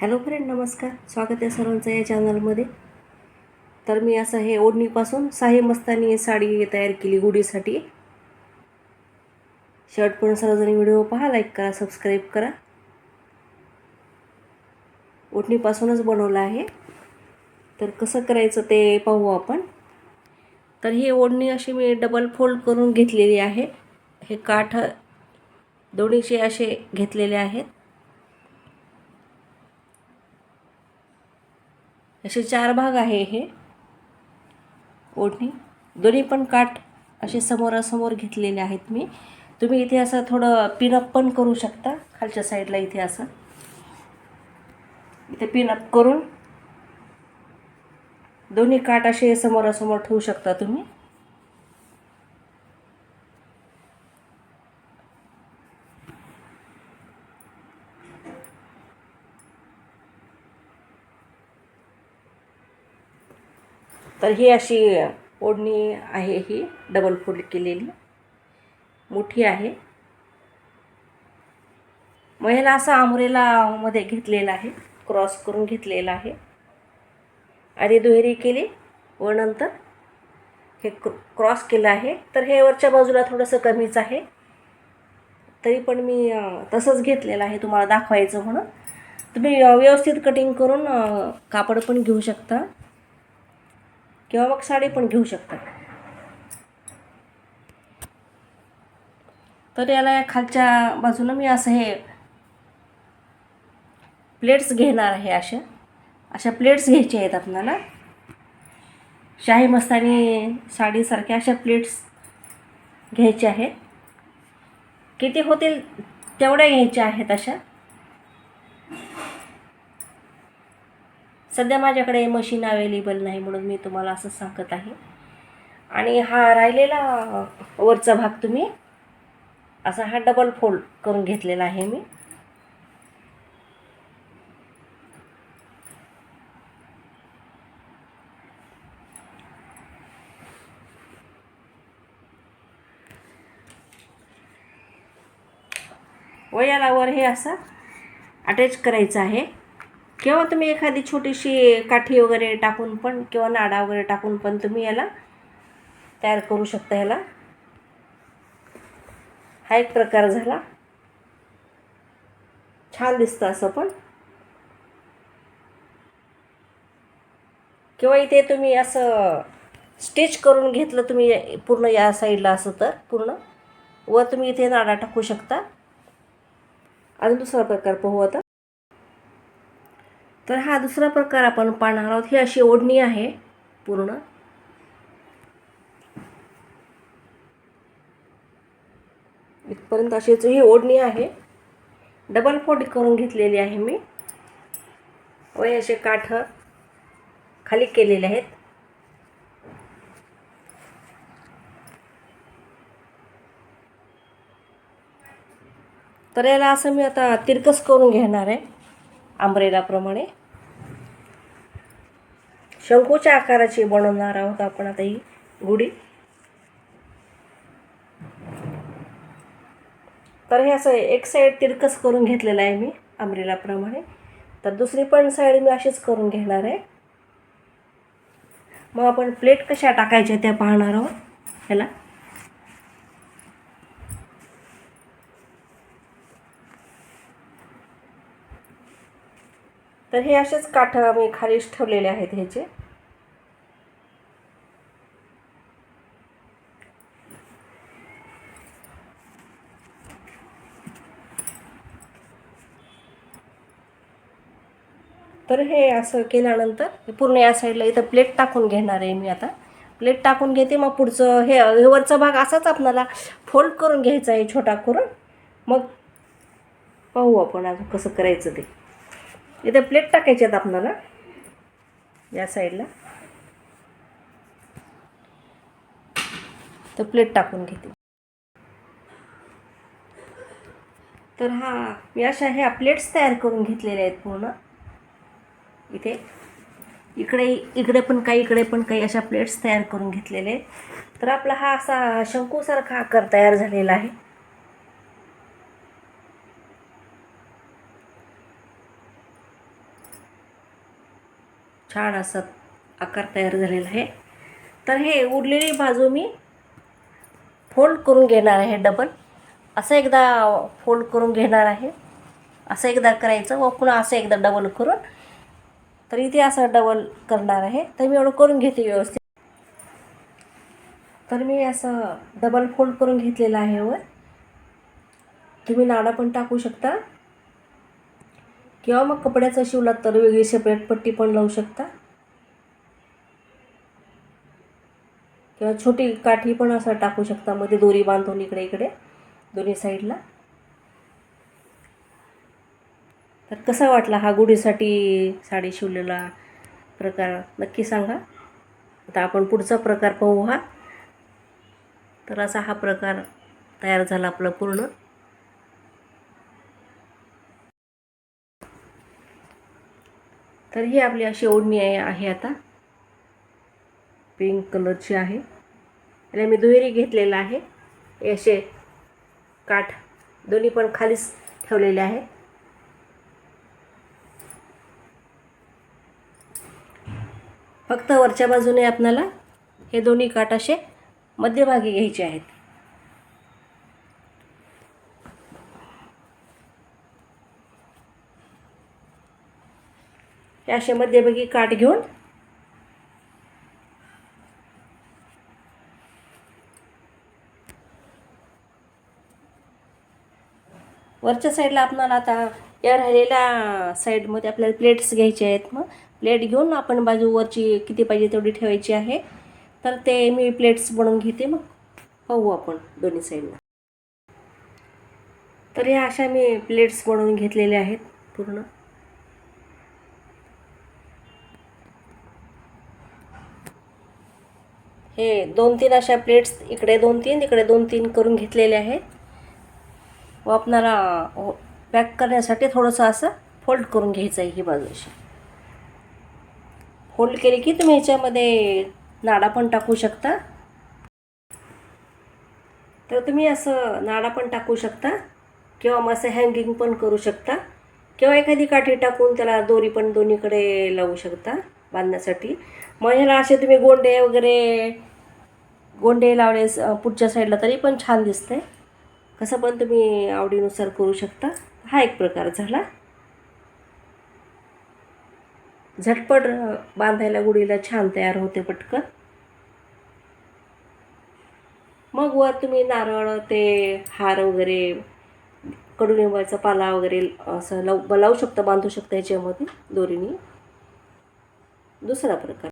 Hello friend नमस्कार. स्वागत आहे सर्वांचं या चॅनलमध्ये. तर मी असं हे ओढणीपासून साही मस्तानी साडी तयार केली गुढीसाठी शर्ट पण सर्वजण व्हिडिओ पहा लाईक करा सबस्क्राईब करा. ओढणीपासूनच बनवलं आहे. तर कसं करायचं ते पाहू आपण. तर ही ओढणी अशी मी डबल फोल्ड करून घेतलेली आहे. हे काठ दोन्हीचे असे घेतलेले आहेत. असे चार भाग आहे हे. ओढणी. दोन्ही पण काठ असे समोरासमोर घेतलेले आहेत मी. तुम्ही इथे असं थोडं पिनअप पण करू शकता. खालच्या साईडला इथे असं. इथे पिनअप करून दोन्ही काठ असे समोरासमोर ठेवू शकता तुम्ही. तर ही अशी ओढणी आहे ही डबल फोल्ड केलेली. मोठी आहे. मग ह्याला असं आमरेलामध्ये घेतलेला आहे क्रॉस करून घेतलेला आहे. आधी दुहेरी केली व नंतर हे क्र क्रॉस केलं आहे. तर हे वरच्या बाजूला थोडंसं कमीच आहे. तरी पण मी तसंच घेतलेलं आहे तुम्हाला दाखवायचं म्हणून. तुम्ही व्यवस्थित कटिंग करून कापड पण घेऊ शकता. किंवा मग साडी पण घेऊ शकतात. तर याला या खालच्या बाजूनं मी असं हे प्लेट्स घेणार आहे अशा. अशा प्लेट्स घ्यायच्या आहेत आपल्याला. शाही मस्तानी साडीसारख्या अशा प्लेट्स घ्यायच्या आहेत. किती होतील तेवढ्या घ्यायच्या आहेत अशा. सध्या माझ्याकडे मशीन अवेलेबल नाही म्हणून मी तुम्हाला असं सांगत आहे. आणि हा राहिलेला वरचा भाग तुम्ही असा हा डबल फोल्ड करून घेतलेला आहे मी. वयाला वर हे असं अटॅच करायचं आहे. किंवा तुम्ही एखादी छोटीशी काठी वगैरे टाकून पण किंवा नाडा वगैरे टाकून पण तुम्ही याला तयार करू शकता ह्याला हा एक प्रकार झाला. छान दिसतं असं पण. किंवा इथे तुम्ही असं स्टिच करून घेतलं तुम्ही पूर्ण या साईडला असं तर पूर्ण. व तुम्ही इथे नाडा टाकू शकता. अजून दुसरा प्रकार पाहू आता. तर हा दुसरा प्रकार आपण पाहणार आहोत. ही अशी ओढणी आहे पूर्ण. इथपर्यंत अशीच ही ओढणी आहे. डबल फोल्ड करून घेतलेली आहे मी. व असे काठ खाली केलेले आहेत. तर याला असं मी आता तिरकस करून घेणार आहे. आंब्रेलाप्रमाणे. शंकूच्या आकाराची बनवणार आहोत आपण आता ही गुढी. तर हे असं एक साईड तिरकस करून घेतलेलं आहे मी आंब्रेलाप्रमाणे. तर दुसरी पण साईड मी अशीच करून घेणार आहे. मग आपण प्लेट कशा टाकायच्या त्या पाहणार आहोत. ह्याला. तर हे असेच काठ मी खालीच ठेवलेले आहेत ह्याचे. तर हे असं केल्यानंतर पूर्ण या साईडला इथं प्लेट टाकून घेणार आहे मी आता. प्लेट टाकून घेते मग पुढचं हे हे वरचा भाग असाच आपल्याला फोल्ड करून घ्यायचा आहे छोटा करून. मग पाहू आपण अजून कसं करायचं ते. इथे प्लेट टाकायचे आहेत आपल्याला. या साईडला तर प्लेट टाकून घेते. तर हा मी अशा ह्या प्लेट्स तयार करून घेतलेल्या आहेत पूर्ण. इथे. इकडे इकडे पण काही इकडे पण काही अशा प्लेट्स तयार करून घेतलेले आहेत. तर आपला हा असा शंकूसारखा आकार तयार झालेला आहे. छान असा आकार तयार झालेला आहे. तर हे उरलेली बाजू मी फोल्ड करून घेणार आहे डबल असं एकदा फोल्ड करून घेणार आहे. असं एकदा करायचं व पुन्हा असं एकदा डबल करून. तर इथे असं डबल करणार आहे. तर मी एवढं करून घेते व्यवस्थित. तर मी असं डबल फोल्ड करून घेतलेलं आहे वर. तुम्ही नाडा पण टाकू शकता. किंवा मग कपड्याचा शिवलात तर वेगळी सेपरेट पट्टी पण लावू शकता. किंवा छोटी काठी पण असं टाकू शकता मध्ये दोरी बांधून इकडे इकडे दोन्ही साईडला तर कसा वाटला हा गुढीसाठी साडी शिवलेला प्रकार? नक्की सांगा. आता आपण पुढचा प्रकार पाहू हा. तर असा हा प्रकार तयार झाला आपला पूर्ण. तर ही आपली अशी ओढणी आहे आहे आता. पिंक कलरची आहे. आणि मी दुहेरी घेतलेला आहे. हे असे काठ दोन्ही पण खालीच ठेवलेले आहे. फक्त वरच्या बाजूने आपल्याला हे दोन्ही काठ असे मध्यभागी घ्यायचे आहेत. हे असे मध्यभागी काठ घेऊन वरच्या साईडला आपणाला आता या राहिलेल्या साईडमध्ये आपल्याला प्लेट्स घ्यायचे आहेत मग. प्लेट घेऊन आपण बाजू वरची किती पाहिजे तेवढी ठेवायची आहे. तर ते मी प्लेट्स बनवून घेते मग. पाहू आपण दोन्ही साईडला. तर ह्या अशा मी प्लेट्स बनवून घेतलेल्या आहेत पूर्ण. हे दोन तीन अशा प्लेट्स इकडे दोन तीन इकडे दोन तीन करून घेतलेले आहेत. व आपणाला हो, पॅक करण्यासाठी थोडंसं असं फोल्ड करून घ्यायचं आहे ही बाजू अशी फोल्ड केली की तुम्ही ह्याच्यामध्ये नाडा पण टाकू शकता. तर तुम्ही असं नाडा पण टाकू शकता किंवा मग असं हँगिंग पण करू शकता किंवा एखादी काठी टाकून त्याला दोरी पण दोन्हीकडे लावू शकता बांधण्यासाठी. मग ह्याला असे तुम्ही गोंडे वगैरे गोंडे लावले पुढच्या साईडला तरी पण छान दिसते कसं पण तुम्ही आवडीनुसार करू शकता. हा एक प्रकार झाला. झटपट बांधायला गुढीला छान तयार होते पटकन. मग वर तुम्ही नारळ ते हार वगैरे कडुनिंबाचा पाला वगैरे असं लावू लावू शकता बांधू शकता याच्यामध्ये दोरीने. दुसरा प्रकार.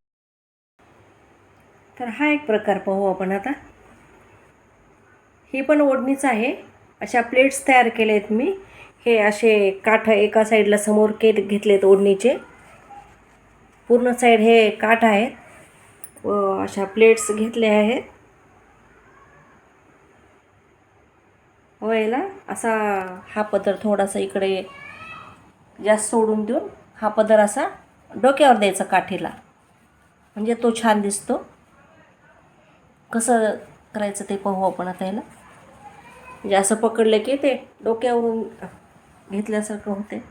तर हा एक प्रकार पाहू आपण आता. ही पण ओढणीच आहे. अशा प्लेट्स तयार केले आहेत मी. हे असे काठ एका साईडला समोर के घेतलेत ओढणीचे. पूर्ण साईड हे काठ आहेत. व अशा प्लेट्स घेतले आहेत. हो, वयला असा हा पदर थोडासा इकडे जास्त सोडून देऊन हा पदर असा डोक्यावर द्यायचा काठीला. म्हणजे तो छान दिसतो. कसं करायचं ते पाहू आपण आता याला. म्हणजे असं पकडलं की ते डोक्यावरून घेतल्यासारखं होते.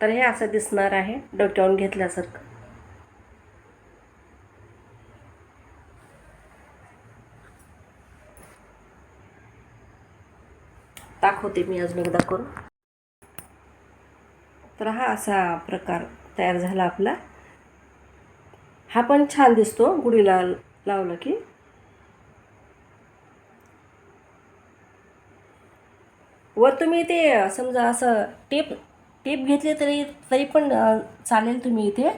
तर हे असं दिसणार आहे डोक्यावरून घेतल्यासारखं. दाखवते मी अजून एकदा करून. तर हा असा प्रकार तयार झाला आपला. हा पण छान दिसतो गुढीला लावलं की. वर तुम्ही ते समजा असं टेप टेप घेतले तरी तरी पण चालेल तुम्ही इथे.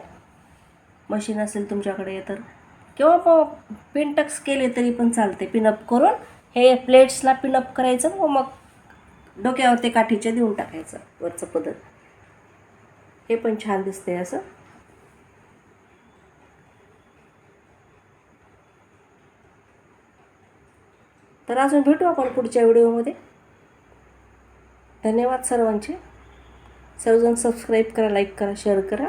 मशीन असेल तुमच्याकडे तर. किंवा मग पिनटक्स केले तरी पण चालते पिनअप करून. हे प्लेट्सला पिनअप करायचं व मग डोक्यावर ते काठीचे देऊन टाकायचं वरचं पदर. हे पण छान दिसते असं. तर अजून भेटू आपण पुढच्या व्हिडिओमध्ये. धन्यवाद सर्वांचे. सर्वजण सबस्क्राईब करा लाईक करा शेअर करा.